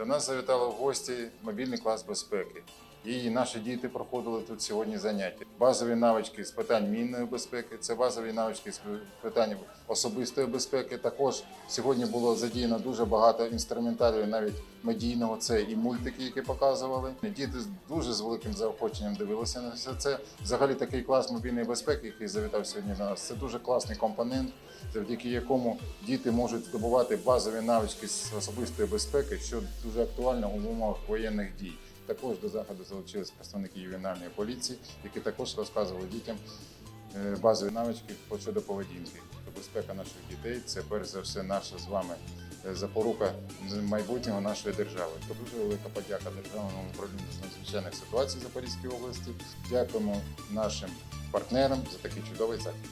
До нас завітали в гості мобільний клас безпеки. І наші діти проходили тут сьогодні заняття. Базові навички з питань мінної безпеки, це базові навички з питань особистої безпеки. Також сьогодні було задіяно дуже багато інструментарію, навіть медійного. Це і мультики, які показували. Діти дуже з великим заохоченням дивилися на все це. Взагалі такий клас мобільної безпеки, який завітав сьогодні до нас, це дуже класний компонент, завдяки якому діти можуть здобувати базові навички з особистої безпеки, що дуже актуально у умовах воєнних дій. Також до заходу залучились представники ювенальної поліції, які також розказували дітям е, базові навички щодо поведінки. Безпека наших дітей це перш за все наша з вами е, запорука майбутнього нашої держави. То дуже велика подяка Державному управлінню з надзвичайних ситуацій Запорізької області. Дякуємо нашим партнерам за такий чудовий захід.